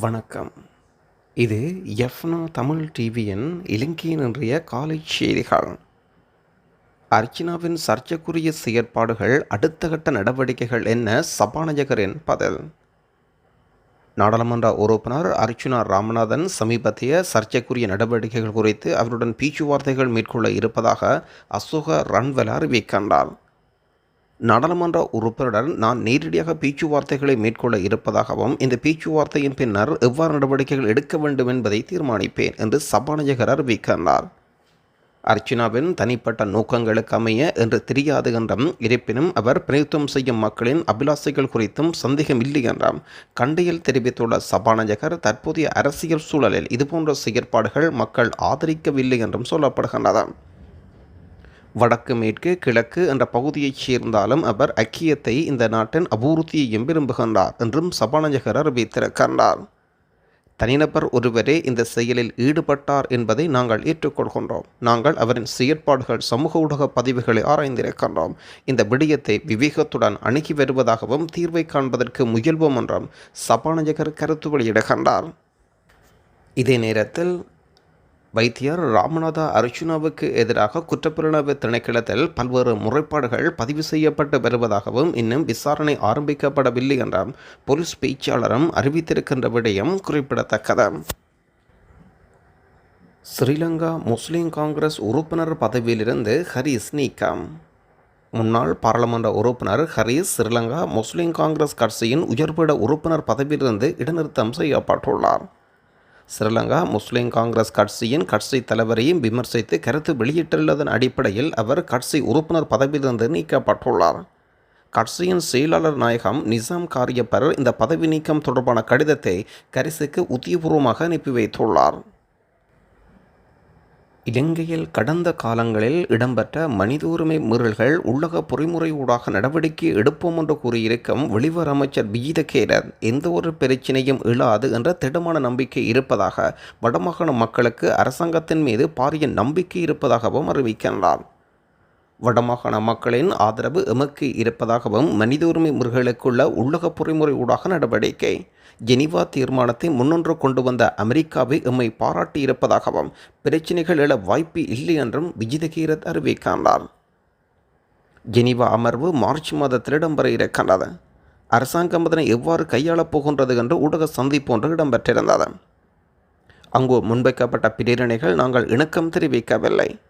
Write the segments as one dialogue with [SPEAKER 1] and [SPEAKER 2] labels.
[SPEAKER 1] வணக்கம். இது எஃப்னா தமிழ் டிவியின் இலங்கையினுடைய காலை செய்திகள். அர்ச்சனாவின் சர்ச்சைக்குரிய செயற்பாடுகள் அடுத்த கட்ட நடவடிக்கைகள் என்ன? சபாநாயகரின் பதில். நாடாளுமன்ற உறுப்பினர் அர்ச்சுனா ராமநாதன் சமீபத்திய சர்ச்சைக்குரிய நடவடிக்கைகள் குறித்து அவருடன் பேச்சுவார்த்தைகள் மேற்கொள்ள இருப்பதாக அசோக ரன்வெல அறிவிக்கின்றார் நாடாளுமன்ற உறுப்பினருடன் நான் நேரடியாக பேச்சுவார்த்தைகளை மேற்கொள்ள இருப்பதாகவும் இந்த பேச்சுவார்த்தையின் பின்னர் எவ்வாறு நடவடிக்கைகள் எடுக்க வேண்டும் என்பதை தீர்மானிப்பேன் என்று சபாநாயகர் அறிவிக்கின்றார். அர்ச்சனாவின் தனிப்பட்ட நோக்கங்களுக்கு அமைய என்று தெரியாது என்றும் இருப்பினும் அவர் பிரயுத்தம் செய்யும் மக்களின் அபிலாசைகள் குறித்தும் சந்தேகம் இல்லை என்றும் கண்டையில் தெரிவித்துள்ள சபாநாயகர் தற்போதைய அரசியல் சூழலில் இதுபோன்ற செயற்பாடுகள் மக்கள் ஆதரிக்கவில்லை என்றும் சொல்லப்படுகின்றன வடக்கு மேற்கு கிழக்கு என்ற பகுதியைச் சேர்ந்தாலும் அவர் ஐக்கியத்தை இந்த நாட்டின் அபூர்த்தியையும் விரும்புகின்றார் என்றும் சபாநாயகர் அறிவித்திருக்கின்றார் தனிநபர் ஒருவரே இந்த செயலில் ஈடுபட்டார் என்பதை நாங்கள் ஏற்றுக்கொள்கின்றோம். நாங்கள் அவரின் செயற்பாடுகள் சமூக ஊடக பதிவுகளை ஆராய்ந்திருக்கின்றோம். இந்த விடயத்தை விவேகத்துடன் அணுகி வருவதாகவும் தீர்வை காண்பதற்கு முயல்வோம் என்றும் சபாநாயகர் கருத்து வெளியிடுகின்றார். இதே நேரத்தில் வைத்தியர் ராமநாத அர்ச்சுனாவுக்கு எதிராக குற்றப்புலனாய்வு திணைக்களத்தில் பல்வேறு முறைப்பாடுகள் பதிவு செய்யப்பட்டு வருவதாகவும் இன்னும் விசாரணை ஆரம்பிக்கப்படவில்லை என்றும் போலீஸ் பேச்சாளரும் அறிவித்திருக்கின்ற விடயம் குறிப்பிடத்தக்கது. ஸ்ரீலங்கா முஸ்லிம் காங்கிரஸ் உறுப்பினர் பதவியிலிருந்து ஹரீஸ் நீக்கம். முன்னாள் பாராளுமன்ற உறுப்பினர் ஹரீஸ் ஸ்ரீலங்கா முஸ்லிம் காங்கிரஸ் கட்சியின் உயர்பீட உறுப்பினர் பதவியிலிருந்து இடைநிறுத்தம் செய்யப்பட்டுள்ளார். ஸ்ரீலங்கா முஸ்லிம் காங்கிரஸ் கட்சியின் கட்சி தலைவரையும் விமர்சித்து கருத்து வெளியிட்டுள்ளதன் அடிப்படையில் அவர் கட்சி உறுப்பினர் பதவியிலிருந்து நீக்கப்பட்டுள்ளார். கட்சியின் செயலாளர் நாயகம் நிசாம் காரியப்பர் இந்த பதவி நீக்கம் தொடர்பான கடிதத்தை கரிசுக்கு உத்தியபூர்வமாக அனுப்பி வைத்துள்ளார். இலங்கையில் கடந்த காலங்களில் இடம்பெற்ற மனித உரிமை மீறல்கள் உள்ளக பொறிமுறை ஊடாக நடவடிக்கை எடுப்போம் என்று கூறியிருக்கும் வெளிவர அமைச்சர் விஜிதகேரர் எந்த ஒரு பிரச்சினையும் இழாது என்ற திடமான நம்பிக்கை இருப்பதாக வடமாகாண மக்களுக்கு அரசாங்கத்தின் மீது பாரிய நம்பிக்கை இருப்பதாகவும் அறிவிக்கின்றார். வடமாகாண மக்களின் ஆதரவு எமக்கு இருப்பதாகவும் மனித உரிமை முறைகளுக்குள்ள உள்ளக பொறிமுறை ஊடாக நடவடிக்கை ஜெனிவா தீர்மானத்தை முன்னொன்று கொண்டு வந்த அமெரிக்காவை எம்மை பாராட்டி இருப்பதாகவும் பிரச்சினைகள் எழ வாய்ப்பு இல்லை என்றும் விஜிதகீரத் அறிவிக்கின்றார். ஜெனிவா அமர்வு மார்ச் மாதத்தில் இடம்பெற இருக்கின்றது. அரசாங்கம் அதனை எவ்வாறு கையாளப் போகின்றது என்று ஊடக சந்திப்பு ஒன்று இடம்பெற்றிருந்தது. அங்கு முன்வைக்கப்பட்ட பிரேரணைகள் நாங்கள் இணக்கம் தெரிவிக்கவில்லை.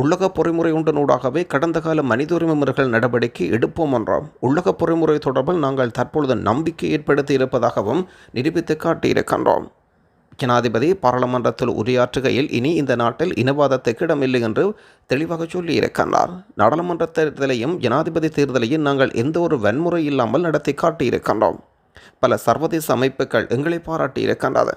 [SPEAKER 1] உள்ளக பொறிமுறை உண்டனூடாகவே கடந்த கால மனித உரிமை முறைகள் நடவடிக்கை எடுப்போம் என்றோம். உள்ளக பொறிமுறை தொடர்பில் நாங்கள் தற்பொழுது நம்பிக்கை ஏற்படுத்தி இருப்பதாகவும் நிரூபித்து காட்டியிருக்கின்றோம். ஜனாதிபதி பாராளுமன்றத்தில் உரையாற்றுகையில் இனி இந்த நாட்டில் இனவாதத்துக்கு இடமில்லை என்று தெளிவாக சொல்லியிருக்கின்றார். நாடாளுமன்ற தேர்தலையும் ஜனாதிபதி தேர்தலையும் நாங்கள் எந்த ஒரு வன்முறை இல்லாமல் நடத்தி காட்டியிருக்கின்றோம். பல சர்வதேச அமைப்புகள் எங்களை பாராட்டியிருக்கின்றது.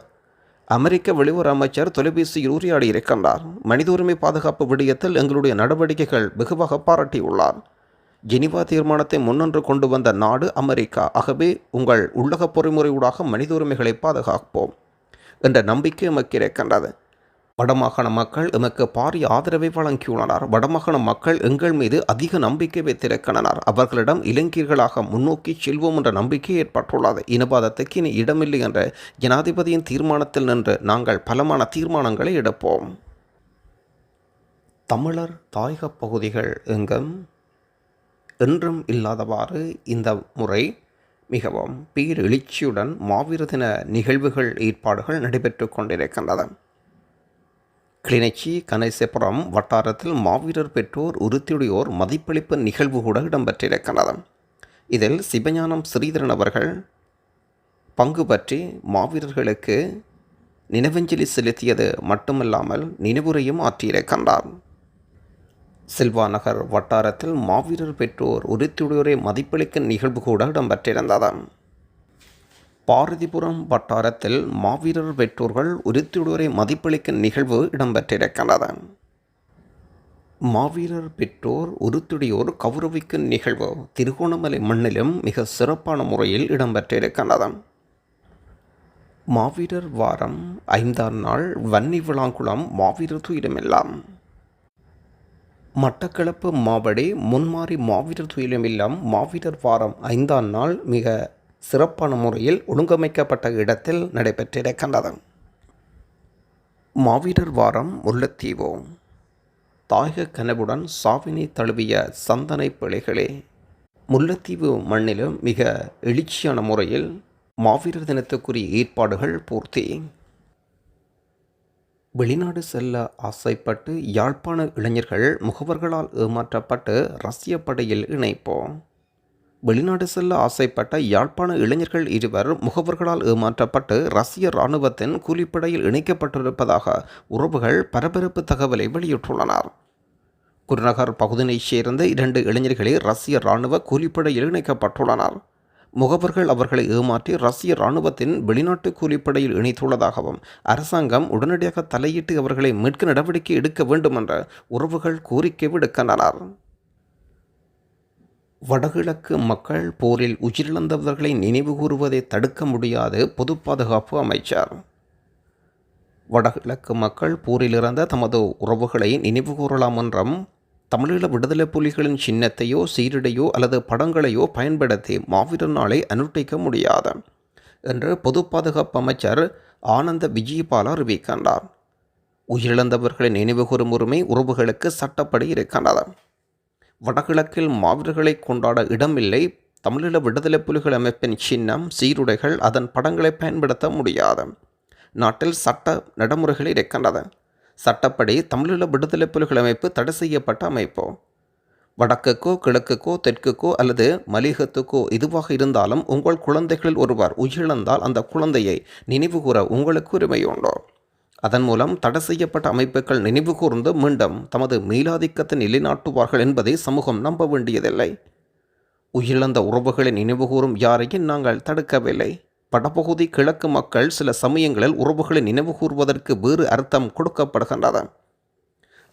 [SPEAKER 1] அமெரிக்க வெளியுறவு அமைச்சர் தொலைபேசியில் உரையாடி இருக்கின்றார் மனித உரிமை பாதுகாப்பு விடயத்தில் எங்களுடைய நடவடிக்கைகள் வெகுவாக பாராட்டியுள்ளார். ஜெனிவா தீர்மானத்தை முன்னொன்று கொண்டு வந்த நாடு அமெரிக்கா. ஆகவே உங்கள் உள்ளக பொறிமுறையூடாக மனித உரிமைகளை பாதுகாப்போம் என்ற நம்பிக்கை எமக்கு இருக்கின்றது வடமாகாண மக்கள் எமக்கு பாரிய ஆதரவை வழங்கியுள்ளனர். வடமாகாண மக்கள் எங்கள் மீது அதிக நம்பிக்கை வைத்திருக்கின்றனர் அவர்களிடம் இளைஞர்களாக முன்னோக்கி செல்வோம் என்ற நம்பிக்கை ஏற்பட்டுள்ளது. இனவாதத்துக்கு இனி இடமில்லை என்ற ஜனாதிபதியின் தீர்மானத்தில் நின்று நாங்கள் பலமான தீர்மானங்களை எடுப்போம். தமிழர் தாயக பகுதிகள் எங்கும் என்றும் இல்லாதவாறு இந்த முறை மிகவும் பேரெழுச்சியுடன் மாவீர தின நிகழ்வுகள் ஏற்பாடுகள் நடைபெற்று கொண்டிருக்கின்றன. கிளிநொச்சி கணேசபுரம் வட்டாரத்தில் மாவீரர் பெற்றோர் உறுத்தியுடையோர் மதிப்பளிப்பு நிகழ்வு கூட இடம்பெற்றிருக்கிறது. இதில் சிவஞானம் ஸ்ரீதரன் அவர்கள் பங்கு பற்றி மாவீரர்களுக்கு நினைவஞ்சலி செலுத்தியது மட்டுமல்லாமல் நினைவுரையும் ஆற்றியிருக்கின்றார். சில்வா நகர் வட்டாரத்தில் மாவீரர் பெற்றோர் உறுத்தியுடையோரை மதிப்பளிக்கும் நிகழ்வு கூட இடம்பெற்றிருந்தது. பாரதிபுரம் வட்டாரத்தில் மாவீரர் பெற்றோர்கள் உறுத்தியுடரை மதிப்பளிக்கும் நிகழ்வு இடம்பெற்றிருக்கிறது மாவீரர் பெற்றோர் உருத்துடையோர் கௌரவிக்கும் நிகழ்வு திருகோணமலை மண்ணிலும் மிக சிறப்பான முறையில் இடம்பெற்றிருக்கின்றது. மாவீரர் வாரம் ஐந்தாம் நாள் வன்னி விளாங்குளம் மாவீரர் துயிலுமில்லாம். மட்டக்களப்பு மாவடி முன்மாறி மாவீரர் துயிலுமில்லம் மாவீரர் வாரம் ஐந்தாம் நாள் மிக சிறப்பான முறையில் ஒழுங்கமைக்கப்பட்ட இடத்தில் நடைபெற்றிருக்கின்றது மாவீரர் வாரம் முல்லைத்தீவு. தாயக கனவுடன் சாவினை தழுவிய சந்தனை பிழைகளே முல்லைத்தீவு மண்ணிலும் மிக எழுச்சியான முறையில் மாவீரர் தினத்துக்குரிய ஏற்பாடுகள் பூர்த்தி. வெளிநாடு செல்ல ஆசைப்பட்டு யாழ்ப்பாண இளைஞர்கள் முகவர்களால் ஏமாற்றப்பட்டு ரஷ்ய படையில் இணைப்போம். வெளிநாடு செல்ல ஆசைப்பட்ட யாழ்ப்பாண இளைஞர்கள் இருவர் முகவர்களால் ஏமாற்றப்பட்டு ரஷ்ய இராணுவத்தின் கூலிப்படையில் இணைக்கப்பட்டிருப்பதாக உறவுகள் பரபரப்பு தகவலை வெளியிட்டுள்ளனர். குருநகர் பகுதியைச் சேர்ந்த இரண்டு இளைஞர்களே ரஷ்ய இராணுவ கூலிப்படையில் இணைக்கப்பட்டுள்ளனர். முகவர்கள் அவர்களை ஏமாற்றி ரஷ்ய இராணுவத்தின் வெளிநாட்டு கூலிப்படையில் இணைத்துள்ளதாகவும் அரசாங்கம் உடனடியாக தலையிட்டு அவர்களை மீட்க நடவடிக்கை எடுக்க வேண்டும் என்ற உறவுகள் கோரிக்கை விடுக்கின்றனர். வடகிழக்கு மக்கள் போரில் உயிரிழந்தவர்களை நினைவு கூறுவதை தடுக்க முடியாது பொது பாதுகாப்பு அமைச்சர். வடகிழக்கு மக்கள் போரில் இறந்த தமது உறவுகளை நினைவு கூறலாம் என்றும் தமிழீழ விடுதலை புலிகளின் சின்னத்தையோ சீருடையோ அல்லது படங்களையோ பயன்படுத்தி மாவீரர் நாளை அனுட்டிக்க முடியாது என்று பொது பாதுகாப்பு அமைச்சர் ஆனந்த விஜயபால் அறிவிக்கின்றார். உயிரிழந்தவர்களை நினைவுகூரும் உரிமை உறவுகளுக்கு சட்டப்படி இருக்கின்றது. வடகிழக்கில் மாவீரர்களை கொண்டாட இடமில்லை. தமிழீழ விடுதலை புலிகள் அமைப்பின் சின்னம் சீருடைகள் அதன் படங்களை பயன்படுத்த முடியாது. நாட்டில் சட்ட நடைமுறைகள் இருக்கின்றது சட்டப்படி தமிழீழ விடுதலை புலிகள் அமைப்பு தடை செய்யப்பட்ட அமைப்பு. வடக்குக்கோ கிழக்குக்கோ தெற்குக்கோ அல்லது மலிகத்துக்கோ இதுவாக இருந்தாலும் உங்கள் குழந்தைகளில் ஒருவர் உயிரிழந்தால் அந்த குழந்தையை நினைவுகூர உங்களுக்கு உரிமை உண்டோ அதன் மூலம் தடை செய்யப்பட்ட அமைப்புகள் நினைவு கூர்ந்து மீண்டும் தமது மேலாதிக்கத்தை நிலைநாட்டுவார்கள் என்பதை சமூகம் நம்ப வேண்டியதில்லை. உயிரிழந்த உறவுகளை நினைவுகூரும் யாரையும் நாங்கள் தடுக்கவில்லை. வடபகுதி கிழக்கு மக்கள் சில சமயங்களில் உறவுகளை நினைவு கூறுவதற்கு வேறு அர்த்தம் கொடுக்கப்படுகின்றது.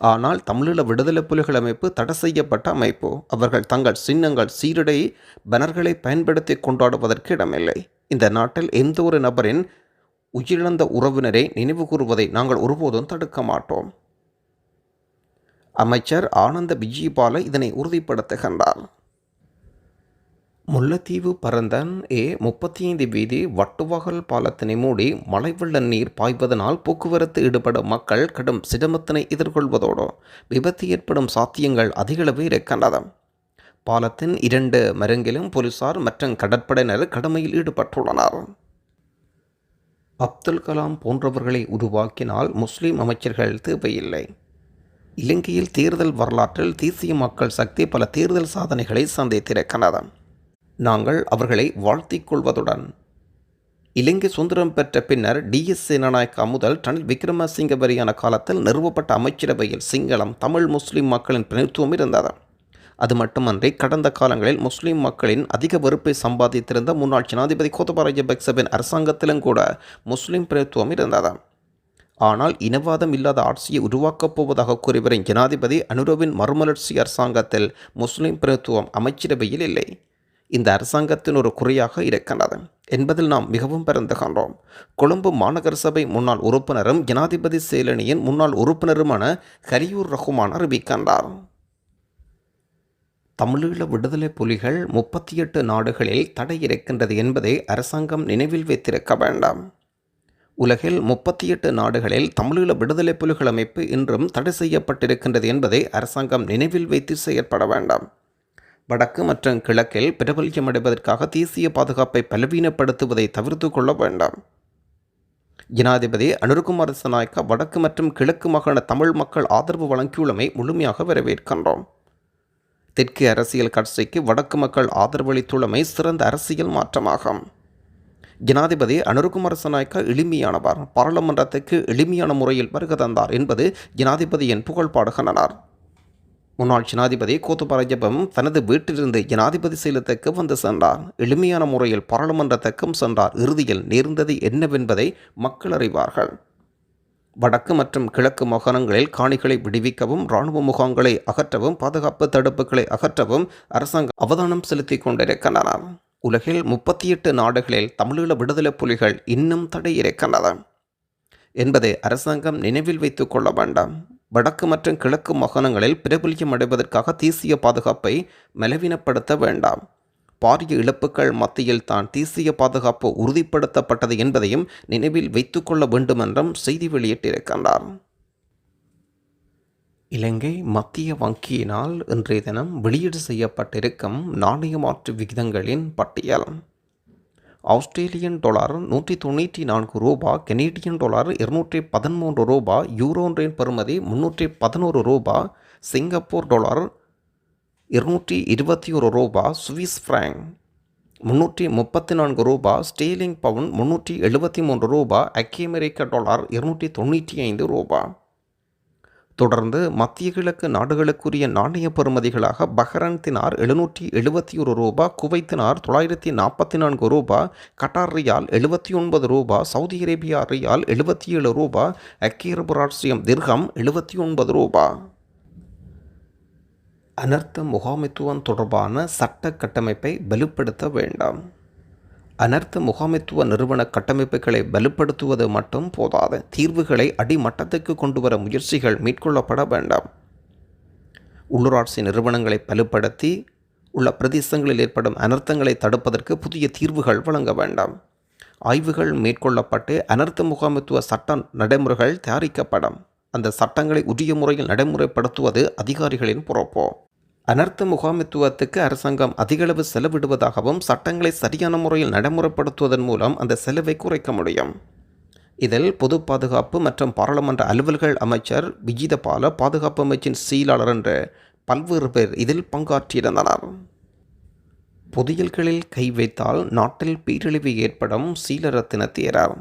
[SPEAKER 1] ஆனால் தமிழீழ விடுதலை புலிகள் அமைப்பு தடை செய்யப்பட்ட அமைப்பு. அவர்கள் தங்கள் சின்னங்கள் சீருடை பனர்களை பயன்படுத்தி கொண்டாடுவதற்கு இடமில்லை. இந்த நாட்டில் எந்த ஒரு நபரின் உயிரிழந்த உறவினரை நினைவு கூறுவதை நாங்கள் ஒருபோதும் தடுக்க மாட்டோம். அமைச்சர் ஆனந்த விஜயபால இதனை உறுதிப்படுத்துகின்றார். முல்லைத்தீவு பரந்தன் ஏ முப்பத்தி ஐந்து வீதி வட்டுவாகல் பாலத்தினை மூடி மழை வெள்ள நீர் பாய்வதனால் போக்குவரத்து ஈடுபடும் மக்கள் கடும் சிரமத்தினை எதிர்கொள்வதோடு விபத்து ஏற்படும் சாத்தியங்கள் அதிகளவு இருக்கின்றது பாலத்தின் இரண்டு மருங்கிலும் போலீசார் மற்றும் கடற்படையினர் கடமையில் ஈடுபட்டுள்ளனர். அப்துல் கலாம் போன்றவர்களை உருவாக்கினால் முஸ்லீம் அமைச்சர்கள் தேவையில்லை. இலங்கையில் தேர்தல் வரலாற்றில் தேசிய மக்கள் சக்தி பல தேர்தல் சாதனைகளை சந்தித்திருக்கிறது. நாங்கள் அவர்களை வாழ்த்திக் கொள்வதுடன். இலங்கை சுதந்திரம் பெற்ற பின்னர் டிஎஸ் சேனநாயக்கா முதல் ரணில் விக்ரமசிங்க வரியான காலத்தில் நிறுவப்பட்ட அமைச்சரவையில் சிங்களம் தமிழ் முஸ்லிம் மக்களின் பிரதித்துவம் இருந்தது. அது மட்டுமன்றி கடந்த காலங்களில் முஸ்லீம் மக்களின் அதிக வெறுப்பை சம்பாதித்திருந்த முன்னாள் ஜனாதிபதி கோத்தபா ராஜபக்சவின் அரசாங்கத்திலும் கூட முஸ்லீம் பிரதித்துவம் இருந்தது. ஆனால் இனவாதம் இல்லாத ஆட்சியை உருவாக்கப் போவதாக கூறிவரும் ஜனாதிபதி அனுரவின் மறுமலர்ச்சி அரசாங்கத்தில் முஸ்லீம் பிரதித்துவம் அமைச்சரவையில் இல்லை. இந்த அரசாங்கத்தின் ஒரு குறையாக இருக்கின்றது என்பதில் நாம் மிகவும் பிறந்து பெருந்துகின்றோம் கொழும்பு மாநகர சபை முன்னாள் உறுப்பினரும் ஜனாதிபதி செயலணியின் முன்னாள் உறுப்பினருமான ஹரியூர் ரஹ்மான் அறிவிக்கின்றார். தமிழீழ விடுதலை புலிகள் முப்பத்தி எட்டு நாடுகளில் தடை இருக்கின்றது என்பதை அரசாங்கம் நினைவில் வைத்திருக்க வேண்டாம். உலகில் முப்பத்தி எட்டு நாடுகளில் தமிழீழ விடுதலை புலிகள் அமைப்பு இன்றும் தடை செய்யப்பட்டிருக்கின்றது என்பதை அரசாங்கம் நினைவில் வைத்து செயற்பட வேண்டாம். வடக்கு மற்றும் கிழக்கில் பிரபல்யம் அடைவதற்காக தேசிய பாதுகாப்பை பலவீனப்படுத்துவதை தவிர்த்து கொள்ள வேண்டாம். ஜனாதிபதி அனுருகுமார் சனாய்க்கா வடக்கு மற்றும் கிழக்கு மாகாண தமிழ் மக்கள் ஆதரவு வழங்கியுள்ளமை முழுமையாக வரவேற்கின்றோம். தெற்கு அரசியல் கட்சிக்கு வடக்கு மக்கள் ஆதரவளித்துள்ளமை சிறந்த அரசியல் மாற்றமாகும். ஜனாதிபதி அனுருகுமார சனாய்க்கா எளிமையானவர். பாராளுமன்றத்துக்கு எளிமையான முறையில் வருகை தந்தார் என்பது ஜனாதிபதியின் புகழ் பாடுகின்றனர் முன்னாள் ஜனாதிபதி கோத்தபாரஜபம் தனது வீட்டிலிருந்து ஜனாதிபதி செயலத்துக்கு வந்து சென்றார். எளிமையான முறையில் பாராளுமன்றத்துக்கும் சென்றார். இறுதியில் நேர்ந்தது என்னவென்பதை மக்கள் அறிவார்கள். வடக்கு மற்றும் கிழக்கு மாகாணங்களில் காணிகளை விடுவிக்கவும் இராணுவ முகாம்களை அகற்றவும் பாதுகாப்பு தடுப்புகளை அகற்றவும் அரசாங்கம் அவதானம் செலுத்தி கொண்டிருக்கின்றனர் உலகில் முப்பத்தி எட்டு நாடுகளில் தமிழீழ விடுதலை புலிகள் இன்னும் தடை இருக்கின்றன என்பதை அரசாங்கம் நினைவில் வைத்துக் கொள்ள வேண்டாம். வடக்கு மற்றும் கிழக்கு மாகாணங்களில் பிரபல்யம் அடைவதற்காக தேசிய பாதுகாப்பை மலவினப்படுத்த வேண்டாம். பாரிய இழப்புகள் மத்தியில் தான் தேசிய பாதுகாப்பு உறுதிப்படுத்தப்பட்டது என்பதையும் நினைவில் வைத்துக்கொள்ள வேண்டும் என்றும் செய்தி வெளியிட்டிருக்கின்றார். இலங்கை மத்திய வங்கியினால் இன்றைய தினம் வெளியீடு செய்யப்பட்டிருக்கும் நாணய மாற்று விகிதங்களின் பட்டியல். ஆஸ்திரேலியன் டாலர் நூற்றி தொண்ணூற்றி நான்கு ரூபா கெனேடியன் டாலர் இருநூற்றி பதிமூன்று ரூபா யூரோன்றின் பெறுமதி முன்னூற்றி பதினோரு ரூபா சிங்கப்பூர் டாலர் இருநூற்றி இருபத்தி ஒரு ரூபா சுவிஸ் ஃப்ராங்க் முந்நூற்றி முப்பத்தி நான்கு ரூபா ஸ்டீலிங் பவுன் முன்னூற்றி எழுபத்தி மூன்று ரூபா அக்கி அமெரிக்க டாலர் இருநூற்றி தொண்ணூற்றி ஐந்து ரூபா. தொடர்ந்து மத்திய கிழக்கு நாடுகளுக்குரிய நாணய பெறுமதிகளாக பஹ்ரைன் தினார் எழுநூற்றி எழுபத்தி ஒரு ரூபா குவைத்தினார் தொள்ளாயிரத்தி நாற்பத்தி நான்கு ரூபா கட்டார் ரியால் எழுபத்தி ஒன்பது ரூபா சவுதி அரேபியா ரியால் எழுபத்தி ஏழு ரூபா ஐக்கிய திர்கம் எழுபத்தி ஒன்பது ரூபா. அனர்த்த முகாமைத்துவம் தொடர்பான சட்ட கட்டமைப்பை வலுப்படுத்த வேண்டாம். அனர்த்த முகாமைத்துவ நிறுவன கட்டமைப்புகளை வலுப்படுத்துவது மட்டும் போதாது. தீர்வுகளை அடிமட்டத்துக்கு கொண்டு வர முயற்சிகள் மேற்கொள்ளப்பட வேண்டாம். உள்ளூராட்சி நிறுவனங்களை வலுப்படுத்தி உள்ள பிரதேசங்களில் ஏற்படும் அனர்த்தங்களை தடுப்பதற்கு புதிய தீர்வுகள் வழங்க வேண்டாம். ஆய்வுகள் மேற்கொள்ளப்பட்டு அனர்த்த முகாமைத்துவ சட்ட நடைமுறைகள் தயாரிக்கப்படும். அந்த சட்டங்களை உரிய முறையில் நடைமுறைப்படுத்துவது அதிகாரிகளின் பொறுப்போ. அனர்த்த முகாமித்துவத்துக்கு அரசாங்கம் அதிகளவு செலவிடுவதாகவும் சட்டங்களை சரியான முறையில் நடைமுறைப்படுத்துவதன் மூலம் அந்த செலவை குறைக்க முடியும். இதில் பொது பாதுகாப்பு மற்றும் பாராளுமன்ற அலுவல்கள் அமைச்சர் விஜிதபால பாதுகாப்பு அமைச்சின் செயலாளர் என்ற பல்வேறு பேர் இதில் பங்காற்றியிருந்தனர். புதியல்களில் கை வைத்தால் நாட்டில் பேரழிவு ஏற்படும் சீலரத்தின தேரர்.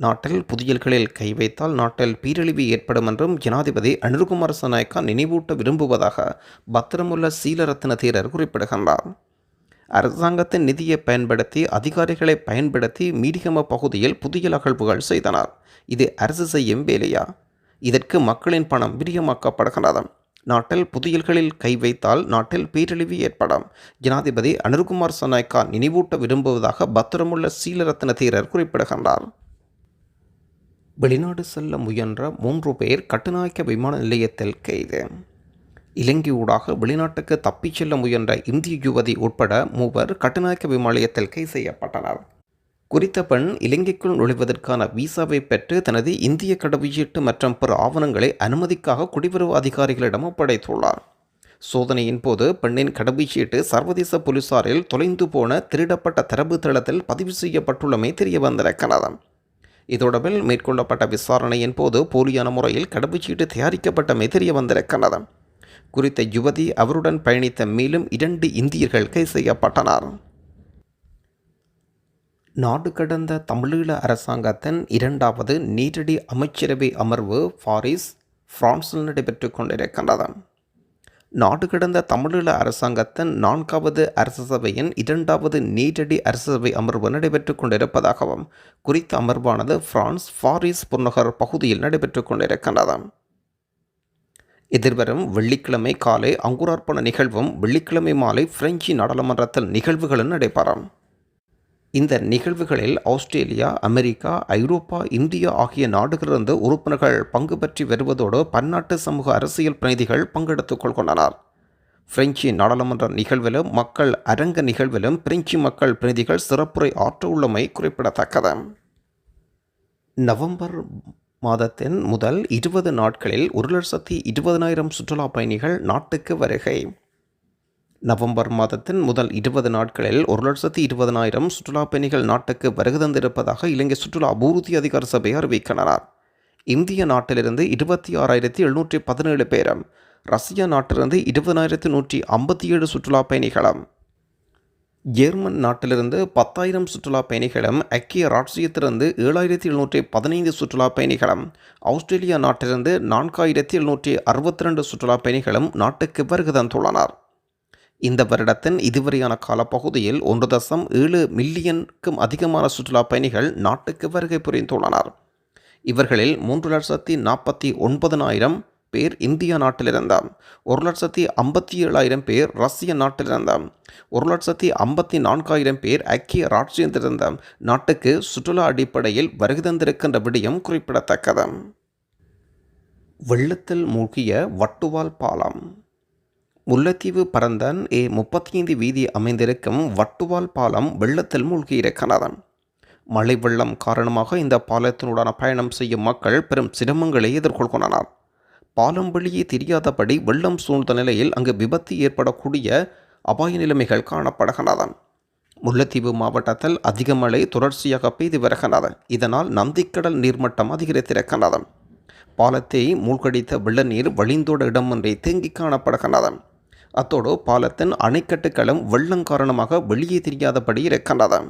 [SPEAKER 1] நாட்டில் புதியல்களில் கை வைத்தால் நாட்டில் பீரழிவு ஏற்படும் என்றும் ஜனாதிபதி அனுர்குமார் சநாயக்கா நினைவூட்ட விரும்புவதாக பத்திரமுள்ள சீலரத்ன தீரர் குறிப்பிடுகின்றார். அரசாங்கத்தின் நிதியை பயன்படுத்தி அதிகாரிகளை பயன்படுத்தி மீடிகம பகுதியில் புதிய அகழ்வுகள் செய்தனர். இது அரசு செய்யும் வேலையா? இதற்கு மக்களின் பணம் விரியமாக்கப்படுகிறது நாட்டில் புதியல்களில் கை வைத்தால் நாட்டில் பேரழிவு ஏற்படும். ஜனாதிபதி அனிருகுமார் சநாயக்கா நினைவூட்ட விரும்புவதாக பத்திரமுள்ள சீலரத்ன தீரர் குறிப்பிடுகின்றார். வெளிநாடு செல்ல முயன்ற மூன்று பேர் கட்டுநாயக்க விமான நிலையத்தில் கைது. இலங்கையூடாக வெளிநாட்டுக்கு தப்பிச் செல்ல முயன்ற இந்திய யுவதி உட்பட மூவர் கட்டுநாயக்க விமான நிலையத்தில் கைது செய்யப்பட்டனர். குறித்த பெண் இலங்கைக்குள் நுழைவதற்கான விசாவை பெற்று தனது இந்திய கடவுச்சீட்டு மற்றும் பிற ஆவணங்களை அனுமதிக்காக குடிவரவு அதிகாரிகளிடம் ஒப்படைத்துள்ளார். சோதனையின் போது பெண்ணின் கடவுச்சீட்டு சர்வதேச போலீசாரில் தொலைந்து போன திருடப்பட்ட தரவு தளத்தில் பதிவு செய்யப்பட்டுள்ளமை தெரிய வந்திருக்கிறது இதோடவில் மேற்கொள்ளப்பட்ட விசாரணையின் போது போலியான முறையில் கடவுச்சீட்டு தயாரிக்கப்பட்டமை தெரிய வந்திருக்கிறது குறித்த யுவதி அவருடன் பயணித்த மேலும் இரண்டு இந்தியர்கள் கைது செய்யப்பட்டனர். நாடு கடந்த தமிழீழ அரசாங்கத்தின் இரண்டாவது நேரடி அமைச்சரவை அமர்வு பாரிஸ் பிரான்சில் நடைபெற்று கொண்டிருக்கின்றது. நாடு கடந்த தமிழீழ அரசாங்கத்தின் நான்காவது அரச சபையின் இரண்டாவது நீரடி அரச சபை அமர்வு நடைபெற்று கொண்டிருப்பதாகவும் குறித்த அமர்வானது பிரான்ஸ் பாரிஸ் புறநகர் பகுதியில் நடைபெற்று கொண்டிருக்கின்றது. எதிர்வரும் வெள்ளிக்கிழமை காலை அங்குரார்ப்பண நிகழ்வும் வெள்ளிக்கிழமை மாலை பிரெஞ்சு நாடாளுமன்றத்தில் நிகழ்வுகளும் நடைபெறும். இந்த நிகழ்வுகளில் ஆஸ்திரேலியா அமெரிக்கா ஐரோப்பா இந்தியா ஆகிய நாடுகளிலிருந்து உறுப்பினர்கள் பங்கு பற்றி வருவதோடு பன்னாட்டு சமூக அரசியல் பிரதிநிதிகள் பங்கெடுத்துக் கொள்கின்றனர். பிரெஞ்சு நாடாளுமன்ற நிகழ்விலும் மக்கள் அரங்க நிகழ்விலும் பிரெஞ்சு மக்கள் பிரதிநிதிகள் சிறப்புரை ஆற்ற உள்ளமை குறிப்பிடத்தக்கது. நவம்பர் மாதத்தின் முதல் இருபது நாட்களில் ஒரு லட்சத்தி இருபதனாயிரம் சுற்றுலா பயணிகள் நாட்டுக்கு வருகை. நவம்பர் மாதத்தின் முதல் இருபது நாட்களில் ஒரு லட்சத்தி இருபதனாயிரம் சுற்றுலா பயணிகள் நாட்டுக்கு வருகை தந்திருப்பதாக இலங்கை சுற்றுலா அபிவிருத்தி அதிகார சபை அறிவிக்கின்றனர் இந்திய நாட்டிலிருந்து இருபத்தி ஆறாயிரத்தி எழுநூற்றி பதினேழு பேரும் ரஷ்யா நாட்டிலிருந்து இருபதனாயிரத்தி நூற்றி ஐம்பத்தி ஏழு சுற்றுலா பயணிகளும் ஜெர்மன் நாட்டிலிருந்து பத்தாயிரம் சுற்றுலா பயணிகளும் ஐக்கிய ராட்சியத்திலிருந்து ஏழாயிரத்தி எழுநூற்றி பதினைந்து சுற்றுலா பயணிகளும் ஆஸ்திரேலியா நாட்டிலிருந்து நான்காயிரத்தி எழுநூற்றி அறுபத்தி ரெண்டு சுற்றுலா பயணிகளும் நாட்டுக்கு வருகை தந்துள்ளனர். இந்த வருடத்தின் இதுவரையான காலப்பகுதியில் ஒன்று தசம் ஏழு மில்லியனுக்கும் அதிகமான சுற்றுலா பயணிகள் நாட்டுக்கு வருகை புரிந்துள்ளனர் இவர்களில் மூன்று லட்சத்தி நாற்பத்தி ஒன்பதனாயிரம் பேர் இந்தியா நாட்டிலிருந்தாம் ஒரு லட்சத்தி ஐம்பத்தி ஏழாயிரம் பேர் ரஷ்ய நாட்டிலிருந்தாம் ஒரு லட்சத்தி ஐம்பத்தி நான்காயிரம் பேர் ஐக்கிய ராட்சியத்திலிருந்தாம் நாட்டுக்கு சுற்றுலா அடிப்படையில் வருகை தந்திருக்கின்ற விடயம் குறிப்பிடத்தக்கது. வெள்ளத்தில் மூழ்கிய வட்டுவால் பாலம். முல்லைத்தீவு பரந்தன் ஏ முப்பத்தி ஐந்து வீதி அமைந்திருக்கும் வட்டுவால் பாலம் வெள்ளத்தில் மூழ்கியிருக்கிறது மழை வெள்ளம் காரணமாக இந்த பாலத்தினுடான பயணம் செய்யும் மக்கள் பெரும் சிரமங்களை எதிர்கொள்கின்றனர். பாலம் வெளியே தெரியாதபடி வெள்ளம் சூழ்ந்த நிலையில் அங்கு விபத்து ஏற்படக்கூடிய அபாய நிலைமைகள் காணப்படுகின்றன. முல்லைத்தீவு மாவட்டத்தில் அதிக மழை தொடர்ச்சியாக பெய்து வருகிறது இதனால் நந்திக்கடல் நீர்மட்டம் அதிகரித்திருக்கிறது பாலத்தை மூழ்கடித்த வெள்ள நீர் வழிந்தோட இடமின்றி தேங்கி காணப்படுகின்றது. அத்தோடு பாலத்தின் அணைக்கட்டுகளும் வெள்ளம் காரணமாக வெளியே தெரியாதபடி இருக்கின்றது